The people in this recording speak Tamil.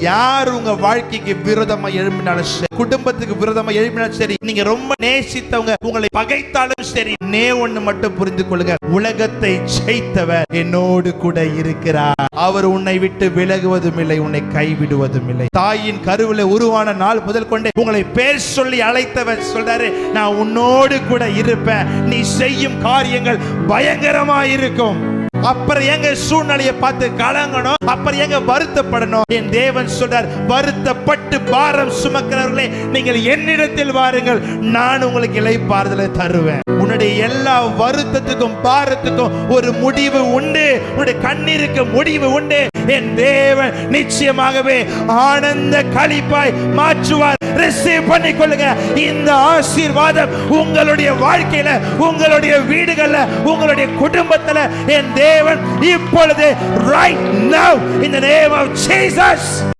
யார் உங்க வாழ்க்கைக்கு விரோதமா எழுப்பினாலும் சரி குடும்பத்துக்கு விரோதமா எழுப்பினாலும் சரி நீங்க ரொம்ப நேசித்தவங்க உங்களை பகைத்தாலும் சரி நே ஒண்ணு மட்டும் புரிந்து கொள்ளுங்க உலகத்தை ஜெயித்தவர் என்னோடு கூட இருக்கிறார். அவர் உன்னை விட்டு விலகுவதும் இல்லை உன்னை கைவிடுவதும் இல்லை. தாயின் கருவில உருவான நாள் முதல் கொண்டே உங்களை பேர் சொல்லி அழைத்தவர் சொல்றாரு நான் உன்னோடு கூட இருப்பேன். நீ செய்யும் காரியங்கள் பயங்கரமா இருக்கும். அப்புறம் எங்க சூழ்நிலையை பார்த்து கலங்கணும். அப்புறம் எங்க வருத்தப்படணும். என் தேவன் சொல்றார் வருத்தப்பட்டு பாரம் சுமக்கிறவர்களே நீங்கள் என்னிடத்தில் வாருங்கள். நான் உங்களுக்கு இளைப்பாறுதலை தருவேன். உன்னுடைய எல்லா வருத்தத்துக்கும் பாரத்துக்கும் ஒரு முடிவு உண்டு. உன்னுடைய கண்ணீருக்கு முடிவு உண்டு. என் தேவன் நிச்சயமாகவே ஆனந்த களிப்பாய் மாற்றுவார். ரிசீவ் பண்ணிக்கொள்ளுங்க இந்த ஆசீர்வாதம் உங்களுடைய வாழ்க்கையில உங்களுடைய வீடுகள்ல உங்களுடைய குடும்பத்துல என் தேவன் இப்பொழுது ரைட் நவ் இந்த the name of